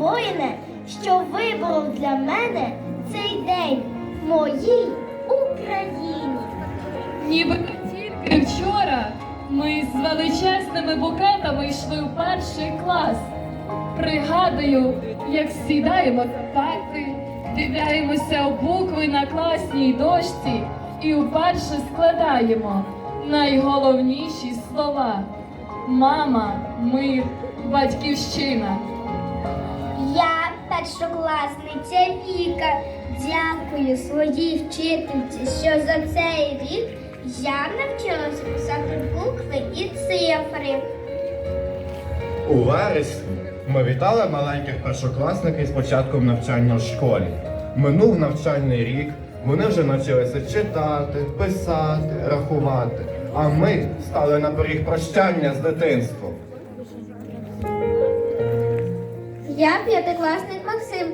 воїне, що виборов для мене цей день в моїй Україні. Ніби тільки вчора ми з величезними букетами йшли у перший клас. Пригадую, як сідаємо за парти, дивляємося у букви на класній дошці і вперше складаємо найголовніші слова. Мама, мир, батьківщина. Першокласниця Віка. Дякую своїй вчительці, що за цей рік я навчилася писати букви і цифри. У вересні ми вітали маленьких першокласників з початком навчання в школі. Минув навчальний рік, вони вже навчилися читати, писати, рахувати. А ми стали на поріг прощання з дитинством. Я п'ятикласник Максим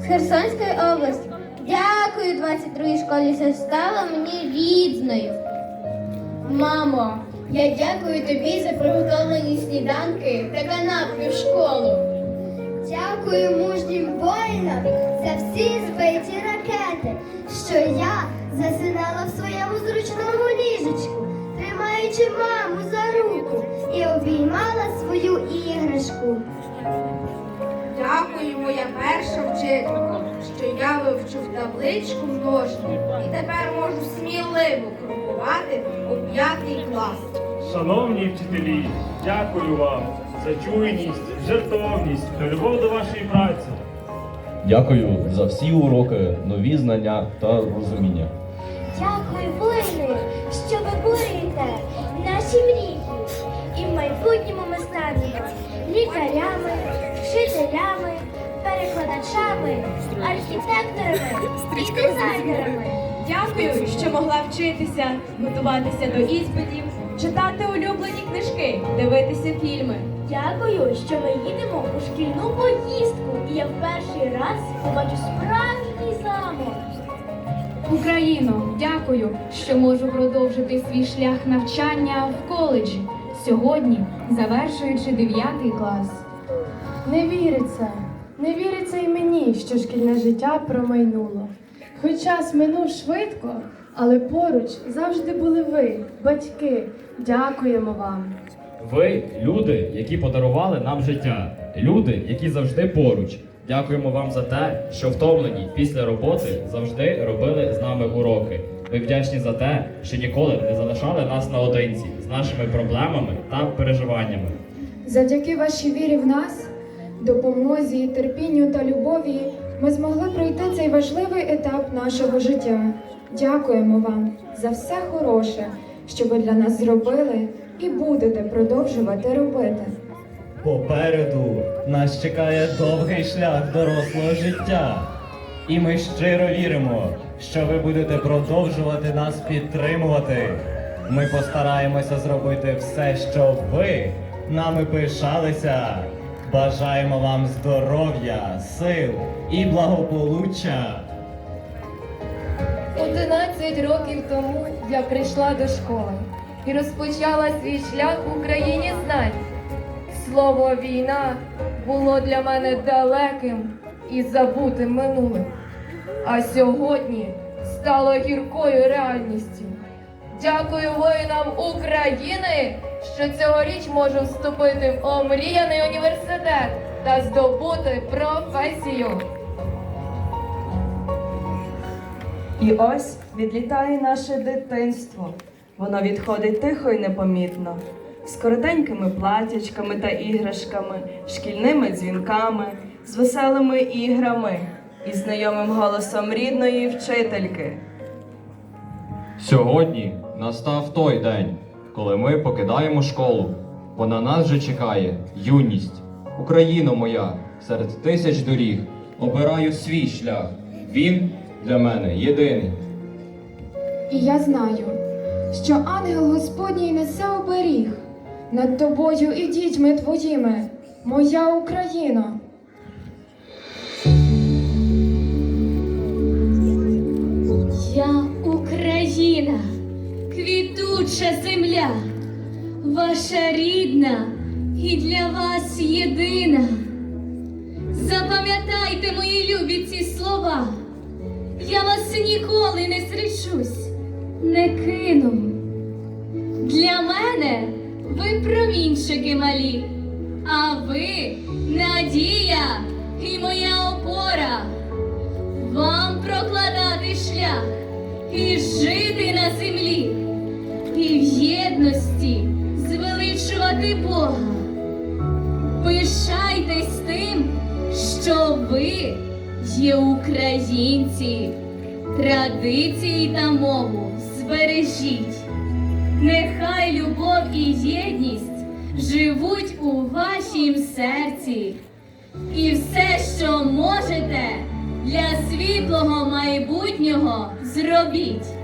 з Херсонської області. Дякую 22-й школі, що стала мені рідною. Мамо, я дякую тобі за приготовлені сніданки та канапки в школу. Дякую мужнім воїнам за всі збиті ракети, що я засинала в своєму зручному ліжечку, тримаючи маму за руку і обіймала свою іграшку. Дякую, моя перша вчителько, що я вивчив табличку множення і тепер можу сміливо крокувати у п'ятий клас. Шановні вчителі, дякую вам за чуйність, жертовність та любов до вашої праці. Дякую за всі уроки, нові знання та розуміння. Дякую, воїни, що ви борюєте наші мрії. І в майбутньому ми станемо лікарями, вчителями, перекладачами, архітекторами і дизайнерами. Дякую, що могла вчитися, готуватися до іспитів, читати улюблені книжки, дивитися фільми. Дякую, що ми їдемо у шкільну поїздку, і я в перший раз побачу справжній замок. Україно, дякую, що можу продовжити свій шлях навчання в коледжі. Сьогодні, завершуючи 9 клас. Не віриться, не віриться і мені, що шкільне життя промайнуло. Хоч час минув швидко, але поруч завжди були ви, батьки. Дякуємо вам. Ви люди, які подарували нам життя, люди, які завжди поруч. Дякуємо вам за те, що втомлені після роботи завжди робили з нами уроки. Ми вдячні за те, що ніколи не залишали нас наодинці з нашими проблемами та переживаннями. Завдяки вашій вірі в нас, допомозі, терпінню та любові ми змогли пройти цей важливий етап нашого життя. Дякуємо вам за все хороше, що ви для нас зробили і будете продовжувати робити. Попереду нас чекає довгий шлях дорослого життя. І ми щиро віримо, що ви будете продовжувати нас підтримувати. Ми постараємося зробити все, щоб ви нами пишалися. Бажаємо вам здоров'я, сил і благополуччя. 11 років тому я прийшла до школи і розпочала свій шлях в Україні знань. Слово війна було для мене далеким і забутим минулим. А сьогодні стало гіркою реальністю. Дякую воїнам України, що цьогоріч можу вступити в омріяний університет та здобути професію. І ось відлітає наше дитинство. Воно відходить тихо і непомітно, з коротенькими платячками та іграшками, шкільними дзвінками, з веселими іграми і знайомим голосом рідної вчительки. Сьогодні настав той день, коли ми покидаємо школу, бо на нас вже чекає юність. Україно моя, серед тисяч доріг обираю свій шлях. Він для мене єдиний. І я знаю, що ангел Господній несе оберіг над тобою і дітьми твоїми, моя Україно. Квітуча земля, ваша рідна і для вас єдина. Запам'ятайте мої любі ці слова. Я вас ніколи не зречусь, не кину. Для мене ви промінчики малі, а ви надія і моя опора. Вам прокладати шлях і жити на землі, і в єдності звеличувати Бога. Пишайтесь тим, що ви є українці, традиції та мову збережіть. Нехай любов і єдність живуть у вашім серці. І все, що можете для світлого майбутнього зробіть.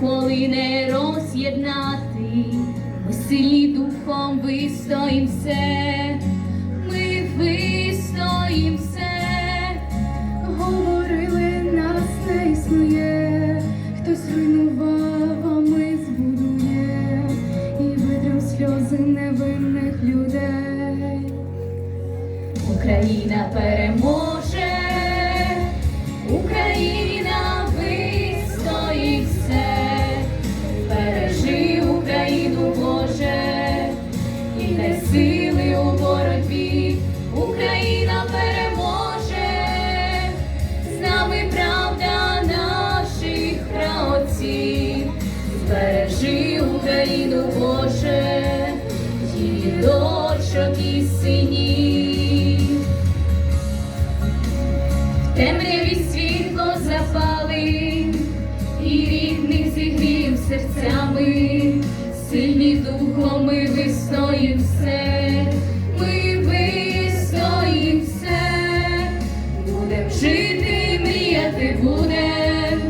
Ніколи не роз'єднати. Ми сильні духом вистоїм все, ми вистоїм все. Говорили, нас не існує, хтось руйнував, а ми збудує, і витрим сльози невинних людей. Україна переможе, духом ми вистоїм все, ми вистоїм все, будем жити, мріяти будем,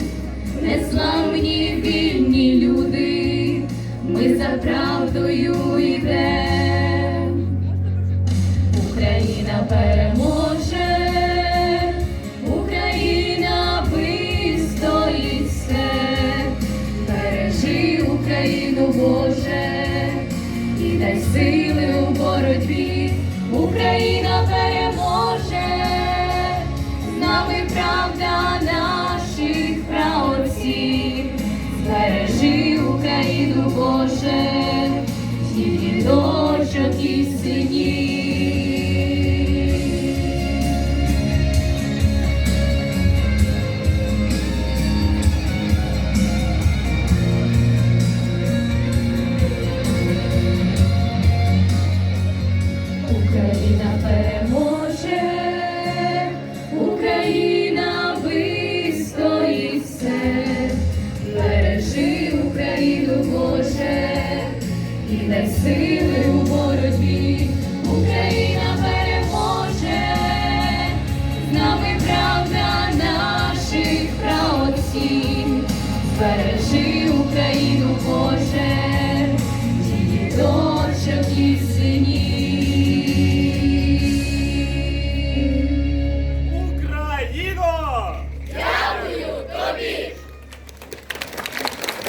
незламні вільні люди, ми за правдою йдем. Україна переможе,